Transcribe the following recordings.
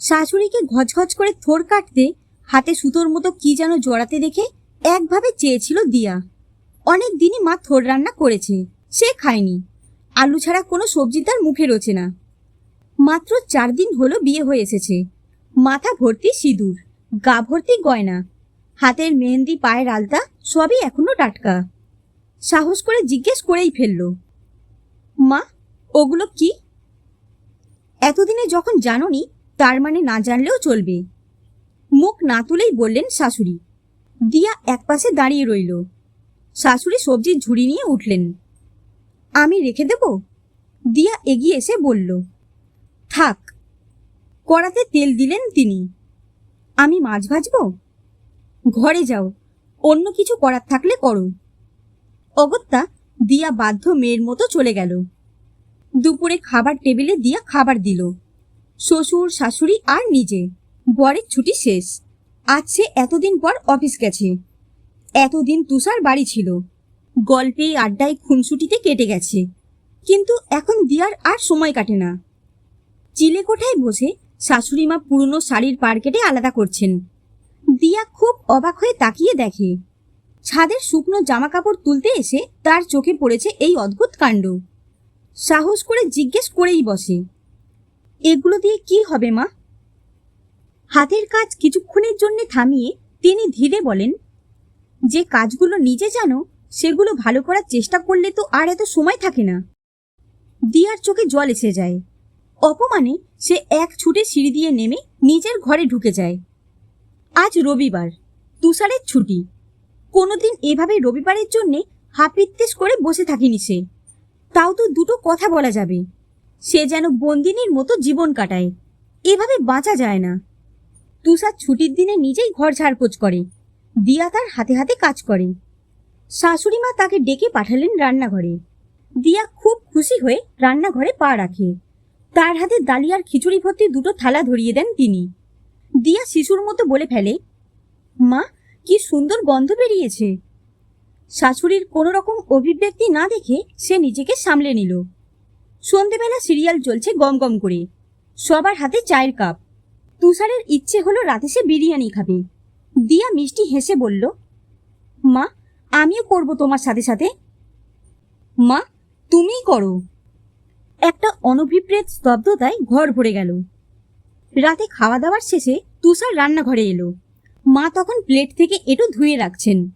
শাশুড়িকে ঘচঘচ করে থোর কাটতে, হাতে সুতোর মতো কি যেন জড়াতে দেখে একভাবে চেয়েছিল দিয়া। অনেক দিনই মা থোর রান্না করেছে, সে খায়নি। আলু ছাড়া কোনো সবজি তার মুখে রোচে না। মাত্র চার দিন হলো বিয়ে হয়ে এসেছে। মাথা ভর্তি সিঁদুর, গা ভর্তি গয়না, হাতের মেহেন্দি, পায়ের আলতা, সবই এখনও টাটকা। সাহস করে জিজ্ঞেস করেই ফেলল, মা, ওগুলো কি? এতদিনে যখন জানোনি তার মানে না জানলেও চলবে। মুখ না তুলেই বললেন শাশুড়ি। দিয়া একপাশে দাঁড়িয়ে রইল। শাশুড়ি সবজির ঝুড়ি নিয়ে উঠলেন। আমি রেখে দেব? দিয়া এগিয়ে এসে বলল, থাক। কড়াতে তেল দিলেন তিনি। আমি মাছ ভাজবো? ঘরে যাও, অন্য কিছু করার থাকলে করো। অগত্যা দিয়া বাধ্য মেয়ের মতো চলে গেল। দুপুরে খাবার টেবিলে দিয়া খাবার দিল। শ্বশুর, শাশুড়ি আর নিজে। বরের ছুটি শেষ। আজ সে এতদিন পর অফিস গেছে। এতদিন তুষার বাড়ি ছিল। গল্পে, আড্ডায় খুনসুটিতে কেটে গেছে। কিন্তু এখন দিয়ার আর সময় কাটে না। চিলে কোঠায় বসে শাশুড়ি মা পুরনো শাড়ির পার কেটে আলাদা করছেন। দিয়া খুব অবাক হয়ে তাকিয়ে দেখে। ছাদের শুকনো জামা কাপড় তুলতে এসে তার চোখে পড়েছে এই অদ্ভুত কাণ্ড। সাহস করে জিজ্ঞেস করেই বসে। এগুলো দিয়ে কি হবে, মা? হাতের কাজ কিছুক্ষণের জন্য থামিয়ে তিনি ধীরে বলেন, যে কাজগুলো নিজে জানো, সেগুলো ভালো করার চেষ্টা করলে তো আর এত সময় থাকে না। দিয়ার চোখে জল এসে যায়। অপমানে সে এক ছুটে সিঁড়ি দিয়ে নেমে নিজের ঘরে ঢুকে যায়। আজ রবিবার, তুষারের ছুটি। কোনোদিন এভাবে রবিবারের জন্যে হাপিত্তেশ করে বসে থাকিনি সে। তাও তো দুটো কথা বলা যাবে। সে যেন বন্দিনীর মতো জীবন কাটায়। এভাবে বাঁচা যায় না। তুষার ছুটির দিনে নিজেই ঘর ঝাড়পোছ করে। দিয়া তার হাতে হাতে কাজ করে। শাশুড়ি মা তাকে ডেকে পাঠালেন রান্নাঘরে। দিয়া খুব খুশি হয়ে রান্নাঘরে পা রাখে। তার হাতে ডালিয়ার খিচুড়ি ভর্তি দুটো থালা ধরিয়ে দেন তিনি। দিয়া শিশুর মতো বলে ফেলে, মা, কি সুন্দর গন্ধ বেরিয়েছে। শাশুড়ির কোনো রকম অভিব্যক্তি না দেখে সে নিজেকে সামলে নিল। সন্ধেবেলা সিরিয়াল চলছে গম গম করে। সবার হাতে চায়ের কাপ। তুষারের ইচ্ছে হলো রাতে সে বিরিয়ানি খাবে। দিয়া মিষ্টি হেসে বলল, মা, আমিও করব তোমার সাথে সাথে। মা, তুমিই করো। একটা অনভিপ্রেত স্তব্ধতায় ঘর ভরে গেল। রাতে খাওয়া দাওয়ার শেষে তুষার রান্নাঘরে এলো। মা তখন প্লেট থেকে এটো ধুয়ে রাখছেন।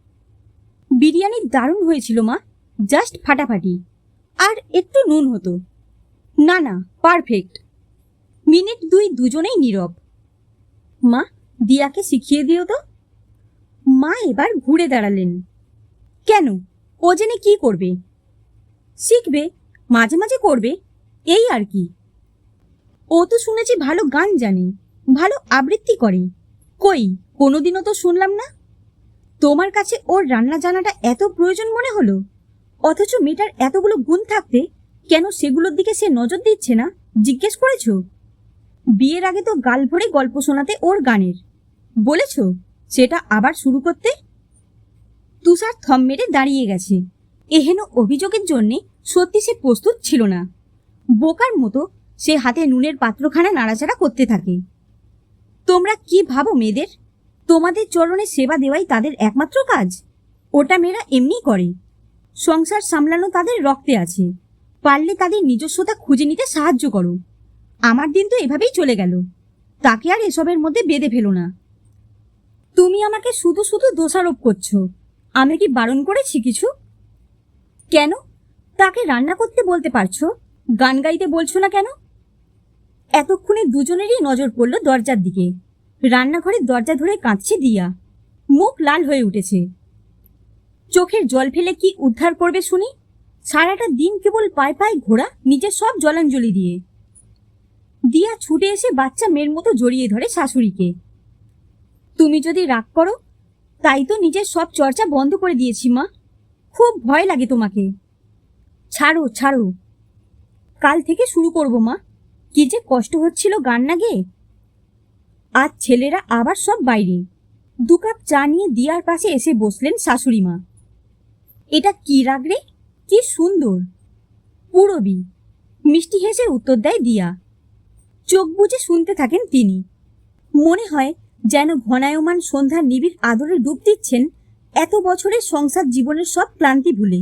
বিরিয়ানি দারুণ হয়েছিল মা, জাস্ট ফাটাফাটি। আর একটু নুন হতো। না না পারফেক্ট মিনিট দুই দুজনেই নীরব। মা, দিয়াকে শিখিয়ে দিও তো। মা এবার ঘুরে দাঁড়ালেন। কেন? ও জেনে কি করবে? শিখবে, মাঝে মাঝে করবে, এই আর কি। ও তো শুনেছি ভালো গান জানে, ভালো আবৃত্তি করে। কই, কোনোদিনও তো শুনলাম না? তোমার কাছে ওর রান্না জানাটা এত প্রয়োজন মনে হলো? অথচ মেয়েটার এতগুলো গুণ থাকতে কেন সেগুলোর দিকে সে নজর দিচ্ছে না? জিজ্ঞেস করেছ? বিয়ের আগে তো গাল ভরে গল্প শোনাতে ওর গানের। বলেছ, সেটা আবার শুরু করতে? তুষার থম মেরে দাঁড়িয়ে গেছে। এহেন অভিযোগের জন্যে সত্যি সে প্রস্তুত ছিল না। বোকার মতো সে হাতে নুনের পাত্রখানা নাড়াচাড়া করতে থাকে। তোমরা কি ভাবো মেয়েদের? তোমাদের চরণে সেবা দেওয়াই তাদের একমাত্র কাজ? ওটা মেয়েরা এমনি করে। সংসার সামলানো তাদের রক্তে আছে। পারলে তাদের নিজস্বতা খুঁজে নিতে সাহায্য করো। আমার দিন তো এভাবেই চলে গেল। তাকে আর এসবের মধ্যে বেঁধে ফেলো না। তুমি আমাকে শুধু শুধু দোষারোপ করছ। আমি কি বারণ করেছি কিছু? কেন? তাকে রান্না করতে বলতে পারছ? গান গাইতে বলছো না কেন? এতক্ষণে দুজনেরই নজর পড়ল দরজার দিকে। রান্নাঘরের দরজা ধরে কাঁদছে দিয়া। মুখ লাল হয়ে উঠেছে। চোখের জল ফেলে কি উদ্ধার করবে শুনি? সারাটা দিন কেবল পায়ে পায়ে ঘোরা, নিজের সব জলাঞ্জলি দিয়ে। দিয়া ছুটে এসে বাচ্চা মেয়ের মতো জড়িয়ে ধরে শাশুড়িকে। তুমি যদি রাগ করো, তাই তো নিজের সব চর্চা বন্ধ করে দিয়েছি, মা। খুব ভয় লাগে তোমাকে। ছাড়ো ছাড়ো। কাল থেকে শুরু করব, মা। কি যে কষ্ট হচ্ছিল গান না গেয়ে। আজ ছেলেরা আবার সব বাইরে। দু কাপ চা নিয়ে দিয়ার পাশে এসে বসলেন শাশুড়ি মা। এটা কি রাগ রে? কি সুন্দর। পুরবি, মিষ্টি হেসে উত্তর দেয় দিয়া। চোখ বুজে শুনতে থাকেন তিনি। মনে হয় যেন ঘনায়মান সন্ধ্যার নিবিড় আদরে ডুব দিচ্ছেন এত বছরের সংসার জীবনের সব ক্লান্তি ভুলে।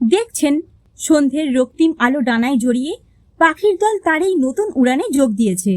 দেখছেন সন্ধ্যের রক্তিম আলো ডানায় জড়িয়ে পাখির দল তার এই নতুন উড়ানে যোগ দিয়েছে।